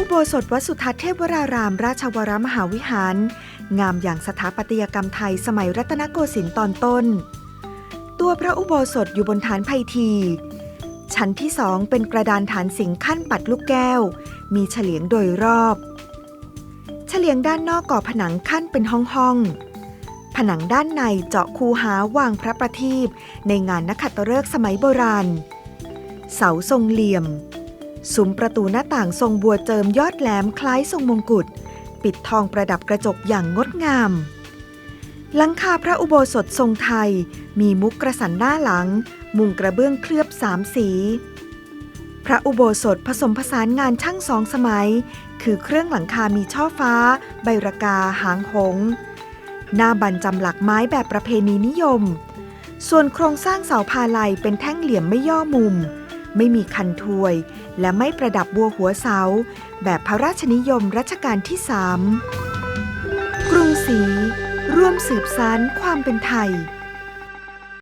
สถวัดสุทัศน์เทพวราราม ราชวรมหาวิหาร งามอย่างสถาปัตยกรรมไทยสมัยรัตนโกสินทร์ตอนต้น ตัวพระอุโบสถอยู่บนฐานไพทีชั้นที่สองเป็นกระดานฐานสิงห์ขั้นปัดลูกแก้ว มีเฉลียงโดยรอบ เฉลียงด้านนอกก่อผนังขั้นเป็นห้องห้องผนังด้านในเจาะคูหาวางพระประทีปในงานนักขัตฤกษ์สมัยโบราณ เสาทรงเหลี่ยม ซุ้มประตูหน้าต่างทรงบัวเจิมยอดแหลมคล้ายทรงมงกุฎ ปิดทองประดับกระจกอย่างงดงาม หลังคาพระอุโบสถทรงไทย มีมุกกระสันหน้าหลัง มุงกระเบื้องเคลือบสามสี พระอุโบสถผสมผสานงานช่างสองสมัย คือเครื่องหลังคามีช่อฟ้า ใบระกา หางหง หน้าบันจำหลักไม้แบบประเพณีนิยม ส่วนโครงสร้างเสาพาลัยเป็นแท่งเหลี่ยมไม่ย่อมุม ไม่มีคันถวย และไม่ประดับบัวหัวเสา แบบพระราชนิยมรัชกาลที่สามกรุงศรีร่วมสืบสานความเป็นไทย